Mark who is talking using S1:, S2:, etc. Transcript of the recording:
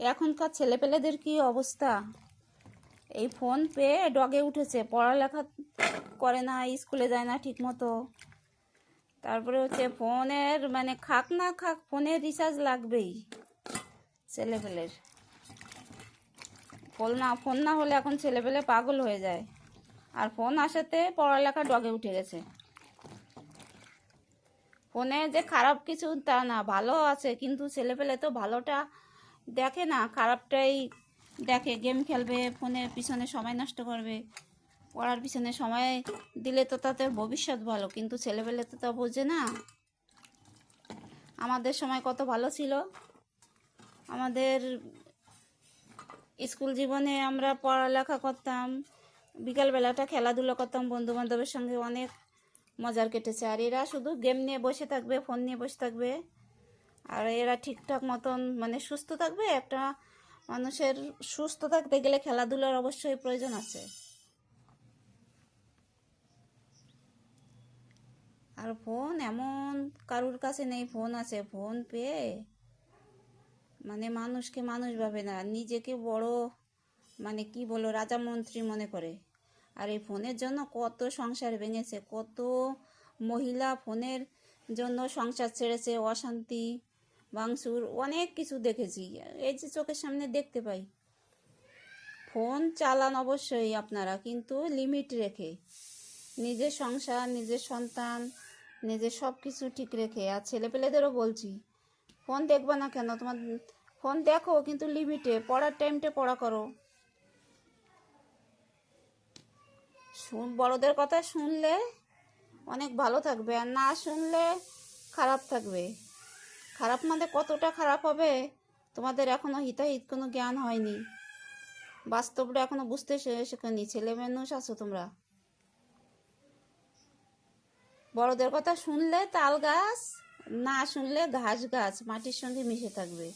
S1: এখনকার ছেলেপেলেদের কি অবস্থা? এই ফোন পেয়ে ডগে উঠেছে, পড়ালেখা করে না, স্কুলে যায় না ঠিক মতো তারপরে হচ্ছে ফোনের মানে খাক না খাক ফোনের রিচার্জ লাগবেই ছেলেপেলের। ফোন না ফোন না হলে এখন ছেলেপেলে পাগল হয়ে যায়। আর ফোন আসাতে পড়ালেখা ডগে উঠে গেছে। ফোনে যে খারাপ কিছু তা না, ভালো আছে, কিন্তু ছেলেপেলে তো ভালোটা দেখে না, খারাপটাই দেখে। গেম খেলবে, ফোনের পিছনে সময় নষ্ট করবে। পড়ার পিছনে সময় দিলে তো তাতে ভবিষ্যৎ ভালো, কিন্তু ছেলেপেলে তো তা বোঝে না। আমাদের সময় কত ভালো ছিল। আমাদের স্কুল জীবনে আমরা পড়ালেখা করতাম, বিকালবেলাটা খেলাধুলো করতাম বন্ধু বান্ধবের সঙ্গে অনেক মজার কেটেছে। আর এরা শুধু গেম নিয়ে বসে থাকবে, ফোন নিয়ে বসে থাকবে। আর এরা ঠিকঠাক মতন মানে সুস্থ থাকবে, একটা মানুষের সুস্থ থাকতে গেলে খেলাধুলার অবশ্যই প্রয়োজন আছে। আর ফোন এমন কারুর কাছে নেই, ফোন আছে, ফোন পেয়ে মানে মানুষকে মানুষ ভাবে না, নিজেকে বড় মানে কি বলো রাজা মন্ত্রী মনে করে। আর এই ফোনের জন্য কত সংসার ভেঙেছে, কত মহিলা ফোনের জন্য সংসার ছেড়েছে, অশান্তি ভাঙচুর অনেক কিছু দেখেছি। এই যে চোখের সামনে দেখতে পাই। ফোন চালান অবশ্যই আপনারা, কিন্তু লিমিট রেখে। নিজের সংসার, নিজের সন্তান, নিজের সব কিছু ঠিক রেখে। আর ছেলেপেলেদেরও বলছি, ফোন দেখবে না কেন? তোমার ফোন দেখো, কিন্তু লিমিটে, পড়ার টাইমটা পড়া করো। শুন, বড়দের কথা শুনলে অনেক ভালো থাকবে, আর না শুনলে খারাপ থাকবে। খারাপ মানে কতটা খারাপ হবে? তোমাদের এখনও হিতাহিত কোনো জ্ঞান হয়নি। বাস্তবটা এখনও বুঝতে শেখনি। ছেলে মানুষ আছো তোমরা। বড়দের কথা শুনলে তাল গাছ, না শুনলে ঘাস গাছ, মাটির সঙ্গে মিশে থাকবে।